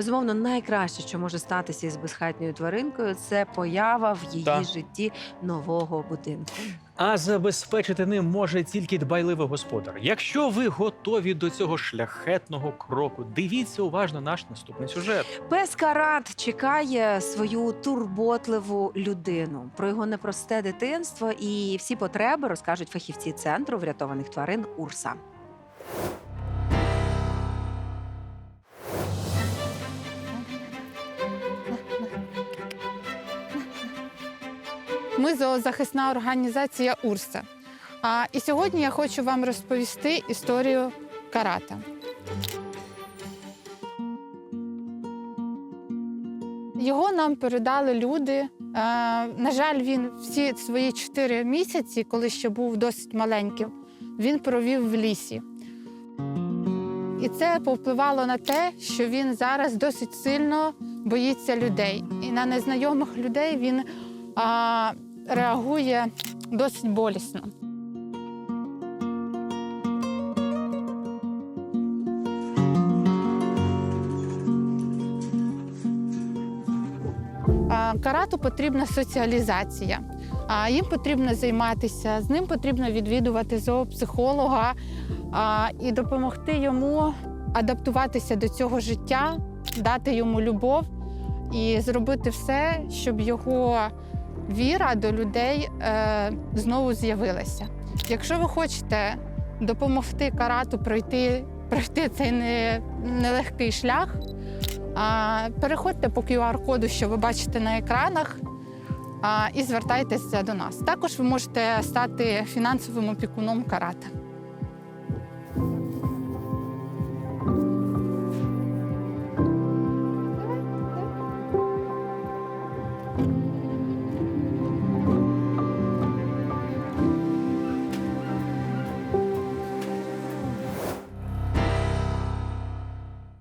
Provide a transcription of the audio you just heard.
Безумовно, найкраще, що може статися із безхатньою тваринкою, це поява в її Так. житті нового будинку. А забезпечити ним може тільки дбайливий господар. Якщо ви готові до цього шляхетного кроку, дивіться уважно наш наступний сюжет. Пес Карат чекає свою турботливу людину. Про його непросте дитинство і всі потреби розкажуть фахівці центру врятованих тварин Урса. Ми зоозахисна організація Урса. А, і сьогодні я хочу вам розповісти історію карата. Його нам передали люди. Е, на жаль, він всі свої чотири місяці, коли ще був досить маленьким, він провів в лісі. І це повпливало на те, що він зараз досить сильно боїться людей. І на незнайомих людей він а, реагує досить болісно. Карату потрібна соціалізація. А їм потрібно займатися, з ним потрібно відвідувати зоопсихолога і допомогти йому адаптуватися до цього життя, дати йому любов і зробити все, щоб його віра до людей е, знову з'явилася. Якщо ви хочете допомогти карату пройти, пройти цей не, нелегкий шлях, а, переходьте по QR-коду, що ви бачите на екранах, а, і звертайтеся до нас. Також ви можете стати фінансовим опікуном карата.